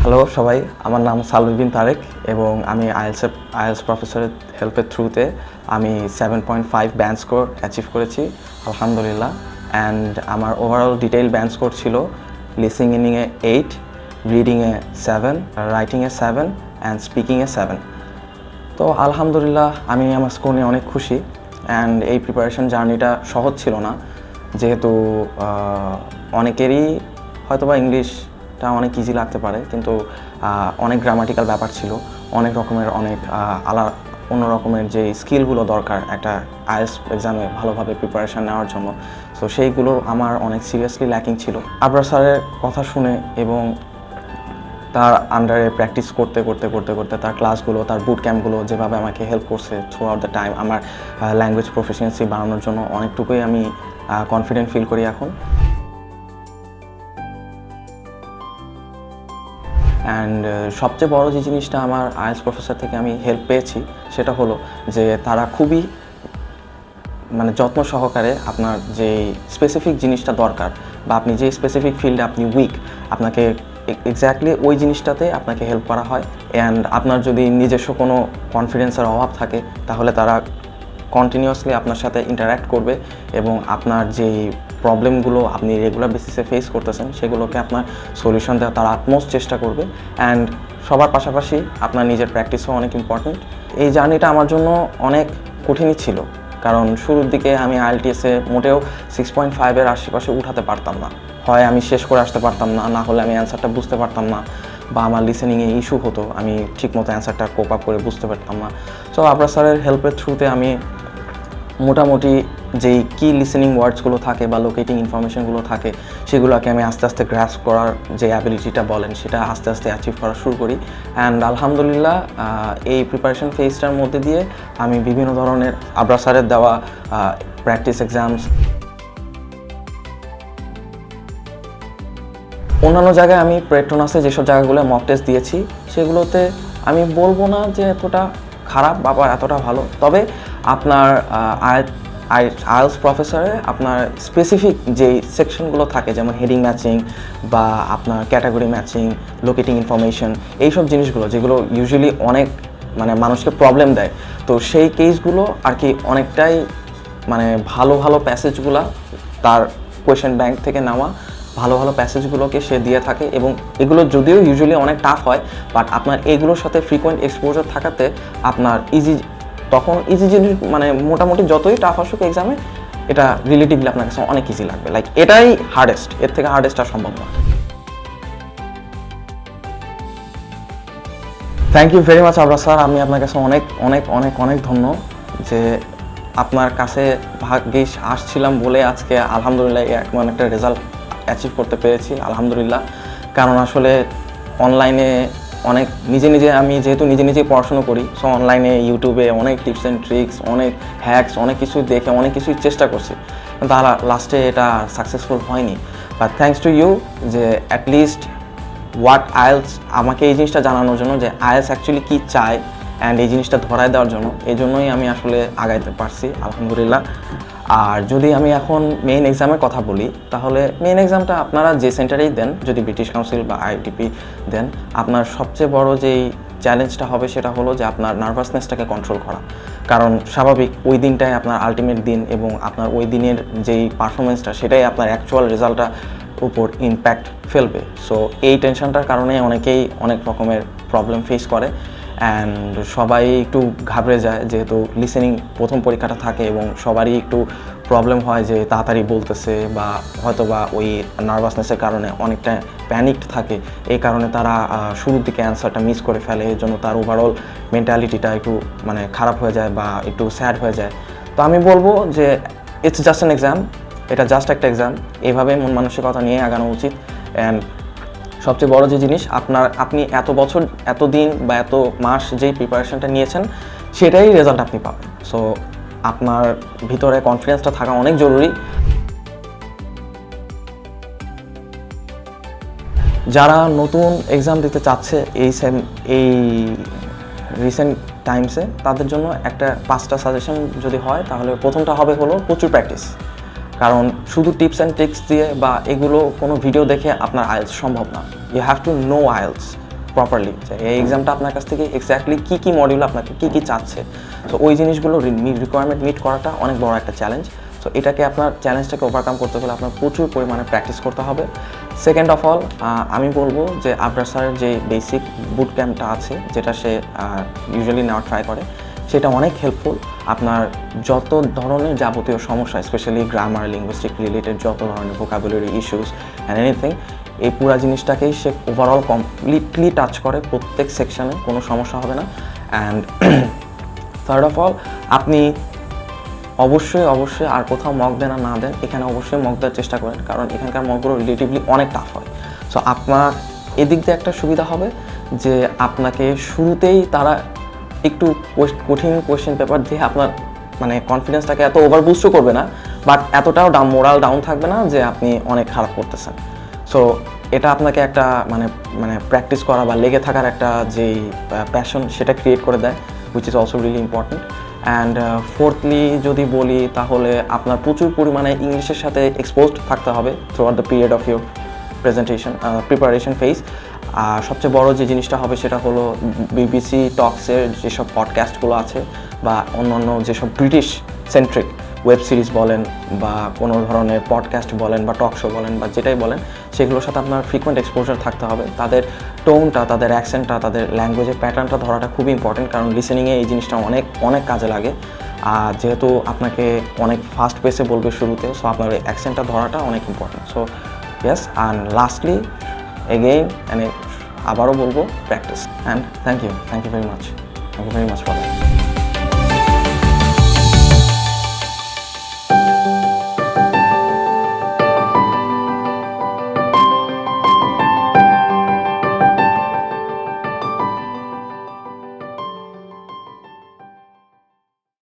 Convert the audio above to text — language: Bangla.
হ্যালো সবাই। আমার নাম সালুদ্দিন তারেক এবং আমি আইএলস আইএলস প্রফেসরের হেল্পের থ্রুতে আমি seven point five band score achieve করেছি আলহামদুলিল্লাহ। অ্যান্ড আমার ওভারঅল ডিটেইল ব্যান্ড স্কোর ছিল লিসিং লিসিংয়ে এইট রিডিংয়ে সেভেন রাইটিংয়ে সেভেন অ্যান্ড স্পিকিংয়ে সেভেন তো আলহামদুলিল্লাহ আমি আমার স্কোর নিয়ে অনেক খুশি। অ্যান্ড এই প্রিপারেশন জার্নিটা সহজ ছিল না। যেহেতু আহ, অনেকেরই হয়তোবা ইংলিশটা অনেক ইজি লাগতে পারে, কিন্তু অনেক গ্রামাটিক্যাল ব্যাপার ছিল। অনেক রকমের, অনেক আলা, অন্য রকমের যে স্কিলগুলো দরকার একটা আইএস এক্সামে ভালোভাবে প্রিপারেশন নেওয়ার জন্য। সো সেইগুলো আমার অনেক সিরিয়াসলি ল্যাকিং ছিল। আবরার স্যারের কথা শুনে এবং তার আন্ডারে প্র্যাকটিস করতে করতে করতে করতে তার ক্লাসগুলো তার বুট ক্যাম্পগুলো যেভাবে আমাকে হেল্প করছে থ্রু আউট দ্য টাইম আমার ল্যাঙ্গুয়েজ প্রফিসিয়েন্সি বাড়ানোর জন্য অনেকটুকুই আমি কনফিডেন্ট ফিল করি এখন। অ্যান্ড সবচেয়ে বড় যে জিনিসটা আমার আইএস প্রফেসর থেকে আমি হেল্প পেয়েছি, সেটা হলো যে তারা খুবই মানে যত্ন সহকারে আপনার যে স্পেসিফিক জিনিসটা দরকার বা আপনি যে স্পেসিফিক ফিল্ডে আপনি উইক আপনাকে এক্স্যাক্টলি ওই জিনিসটাতে আপনাকে হেল্প করা হয়। অ্যান্ড আপনার যদি নিজস্ব কোনো কনফিডেন্সের অভাব থাকে, তাহলে তারা কন্টিনিউয়াসলি আপনার সাথে ইন্টারাক্ট করবে এবং আপনার যেই প্রবলেমগুলো আপনি রেগুলার বেসিসে ফেস করতেছেন, সেগুলোকে আপনার সলিউশন দেওয়ার তার আটমোস্ট চেষ্টা করবে অ্যান্ড সবার পাশাপাশি আপনার নিজের প্র্যাকটিসও অনেক ইম্পর্ট্যান্ট এই জার্নিটা আমার জন্য অনেক কঠিনই ছিল, কারণ শুরুর দিকে আমি আইএলটিএসে মোটেও সিক্স পয়েন্ট ফাইভের আশেপাশে উঠাতে পারতাম না। হয় আমি শেষ করে আসতে পারতাম না না হলে আমি অ্যান্সারটা বুঝতে পারতাম না। বা আমার লিসেনিংয়ে ইস্যু হতো, আমি ঠিকমতো অ্যান্সারটা কোপ আপ করে বুঝতে পারতাম না। সো আবরা স্যারের হেল্পের থ্রুতে আমি মোটামুটি যেই কি লিসেনিং ওয়ার্ডসগুলো থাকে বা লোকেটিং ইনফরমেশনগুলো থাকে, সেগুলোকে আমি আস্তে আস্তে গ্রাস করার যে অ্যাবিলিটিটা বলেন, সেটা আস্তে আস্তে অ্যাচিভ করা শুরু করি। অ্যান্ড আলহামদুলিল্লাহ এই প্রিপারেশন ফেজটার মধ্যে দিয়ে আমি বিভিন্ন ধরনের আবরা স্যারের দেওয়া প্র্যাকটিস এক্সামস অন্যান্য জায়গায় আমি প্রেট্রোনাসে যেসব জায়গাগুলো মক টেস্ট দিয়েছি, সেগুলোতে আমি বলব না যে এতটা খারাপ বা এতটা ভালো। তবে আপনার আইএলস প্রফেসরে আপনার স্পেসিফিক যেই সেকশনগুলো থাকে, যেমন হেডিং ম্যাচিং বা আপনার ক্যাটাগরি ম্যাচিং লোকেটিং ইনফরমেশন এইসব জিনিসগুলো, যেগুলো ইউজুয়ালি অনেক মানে মানুষকে প্রবলেম দেয়, তো সেই কেসগুলো আর কি অনেকটাই মানে ভালো ভালো প্যাসেজগুলো তার কোয়েশ্চেন ব্যাংক থেকে নেওয়া ভালো ভালো প্যাসেজগুলোকে সে দিয়ে থাকে এবং এগুলো যদিও ইউজুয়ালি অনেক টাফ হয় বাট আপনার এগুলোর সাথে ফ্রিকোয়েন্ট এক্সপোজার থাকাতে আপনার ইজি তখন ইজি জিনিস মানে মোটামুটি যতই টাফ আসুক এক্সামে এটা রিলেটিভলি আপনার কাছে অনেক ইজি লাগবে। লাইক এটাই হার্ডেস্ট এর থেকে হার্ডেস্ট আর সম্ভব না। Thank you very much Abra sir আমি আপনার কাছে অনেক অনেক অনেক অনেক ধন্য যে আপনার কাছে ভাগ্যিস আসছিলাম বলে আজকে আলহামদুলিল্লাহ এক এমন একটা রেজাল্ট অ্যাচিভ করতে পেরেছি, আলহামদুলিল্লাহ। কারণ আসলে অনলাইনে অনেক, নিজে নিজে আমি যেহেতু নিজে নিজেই পড়াশুনো করি সো অনলাইনে ইউটিউবে অনেক টিপস অ্যান্ড ট্রিক্স অনেক হ্যাকস অনেক কিছু দেখে অনেক কিছুই চেষ্টা করছি। কিন্তু লাস্টে এটা সাকসেসফুল হয়নি। বাট থ্যাংকস টু ইউ যে অ্যাটলিস্ট হোয়াট আইএলস আমাকে এই জিনিসটা জানানোর জন্য যে আইএলস অ্যাকচুয়ালি কী চায় অ্যান্ড এই জিনিসটা ধরায় দেওয়ার জন্য, এই জন্যই আমি আসলে আগাইতে পারছি, আলহামদুলিল্লাহ। আর যদি আমি এখন মেইন এক্সামের কথা বলি, তাহলে মেইন এক্সামটা আপনারা যে সেন্টারেই দেন, যদি ব্রিটিশ কাউন্সিল বা আইটিপি দেন, আপনার সবচেয়ে বড় যেই চ্যালেঞ্জটা হবে সেটা হলো যে আপনার নার্ভাসনেসটাকে কন্ট্রোল করা। কারণ স্বাভাবিক ওই দিনটাই আপনার আলটিমেট দিন এবং আপনার ওই দিনের যেই পারফরমেন্সটা সেটাই আপনার অ্যাকচুয়াল রেজাল্টটা উপর ইম্প্যাক্ট ফেলবে। সো এই টেনশনটার কারণে অনেকেই অনেক রকমের প্রবলেম ফেস করে। অ্যান্ড সবাই একটু ঘাবড়ে যায়, যেহেতু লিসেনিং প্রথম পরীক্ষাটা থাকে এবং সবারই একটু প্রবলেম হয় যে তাড়াতাড়ি বলতেছে বা হয়তো বা ওই নার্ভাসনেসের কারণে অনেকটা প্যানিকড থাকে। এই কারণে তারা শুরুর দিকে অ্যান্সারটা মিস করে ফেলে এর জন্য তার ওভারঅল মেন্টালিটিটা একটু মানে খারাপ হয়ে যায় বা একটু স্যাড হয়ে যায়। তো আমি বলব যে ইটস জাস্ট অ্যান এক্সাম এটা জাস্ট একটা এক্সাম এইভাবে মন মানসিকতা নিয়ে আগানো উচিত। অ্যান্ড সবচেয়ে বড় যে জিনিস, আপনার, আপনি এত বছর, এত দিন বা এত মাস যেই প্রিপারেশনটা নিয়েছেন, সেটাই রেজাল্ট আপনি পাবেন। সো আপনার ভিতরে কনফিডেন্সটা থাকা অনেক জরুরি। যারা নতুন এক্সাম দিতে চাচ্ছে এই সেম এই রিসেন্ট টাইমসে তাদের জন্য একটা পাঁচটা সাজেশন যদি হয়, তাহলে প্রথমটা হবে হলো প্রচুর প্র্যাকটিস কারণ শুধু টিপস অ্যান্ড ট্রিক্স দিয়ে বা এগুলো কোনো ভিডিও দেখে আপনার আইএলস সম্ভব না। You have to know IELTS properly এই এক্সামটা আপনার কাছ থেকে এক্স্যাক্টলি কী কী মডিউল আপনাকে কী কী চাচ্ছে। তো ওই জিনিসগুলো রিকোয়ারমেন্ট মিট করাটা অনেক বড় একটা চ্যালেঞ্জ তো এটাকে আপনার চ্যালেঞ্জটাকে ওভারকাম করতে গেলে আপনার প্রচুর পরিমাণে প্র্যাকটিস করতে হবে। সেকেন্ড অফ অল আমি বলব যে আবরার স্যারের যে বেসিক বুট ক্যাম্পটা আছে, যেটা সে ইউজুয়ালি নেওয়া ট্রাই করে সেটা অনেক হেল্পফুল আপনার যত ধরনের যাবতীয় সমস্যা স্পেশালি গ্রামার লিঙ্গুইস্টিক রিলেটেড যত ধরনের ভোকাবুলারি ইস্যুস অ্যান্ড এনিথিং এই পুরা জিনিসটাকেই সে ওভারঅল কমপ্লিটলি টাচ করে প্রত্যেক সেকশানে কোনো সমস্যা হবে না। অ্যান্ড থার্ড অফ অল আপনি অবশ্যই অবশ্যই আর কোথাও মক দেন আর না দেন, এখানে অবশ্যই মগ দেওয়ার চেষ্টা করেন, কারণ এখানকার মগগুলো রিলেটিভলি অনেক টাফ হয়। সো আপনার এদিক দিয়ে একটা সুবিধা হবে যে আপনাকে শুরুতেই তারা একটু কঠিন কোয়েশ্চেন পেপার দিয়ে আপনার মানে কনফিডেন্সটাকে এত ওভার বুস্টও করবে না বাট এতটাও ডাউন মোরাল ডাউন থাকবে না যে আপনি অনেক খারাপ করতেছেন। সো এটা আপনাকে একটা মানে মানে প্র্যাকটিস করা বা লেগে থাকার একটা যেই প্যাশন সেটা ক্রিয়েট করে দেয় which is also really important and fourthly যদি বলি তাহলে আপনার প্রচুর পরিমাণে ইংলিশের সাথে এক্সপোজড থাকতে হবে throughout the period of your presentation preparation phase আর সবচেয়ে বড় যে জিনিসটা হবে সেটা হলো বিবিসি টক্সের যেসব পডকাস্টগুলো আছে বা অন্যান্য যেসব ব্রিটিশ সেন্ট্রিক ওয়েব সিরিজ বলেন বা কোনো ধরনের পডকাস্ট বলেন বা টক শো বলেন বা যেটাই বলেন, সেগুলোর সাথে আপনার ফ্রিকোয়েন্ট এক্সপোজার থাকতে হবে। তাদের টোনটা তাদের অ্যাকসেন্টটা তাদের ল্যাঙ্গুয়েজের প্যাটার্নটা ধরাটা খুবই ইম্পর্টেন্ট কারণ লিসেনিংয়ে এই জিনিসটা অনেক অনেক কাজে লাগে। আর যেহেতু আপনাকে অনেক ফাস্ট পেসে বলবে শুরুতে সো আপনার অ্যাকসেন্টটা ধরাটা অনেক important so yes and lastly again মানে আবারও বলব practice and thank you thank you very much thank you very much for that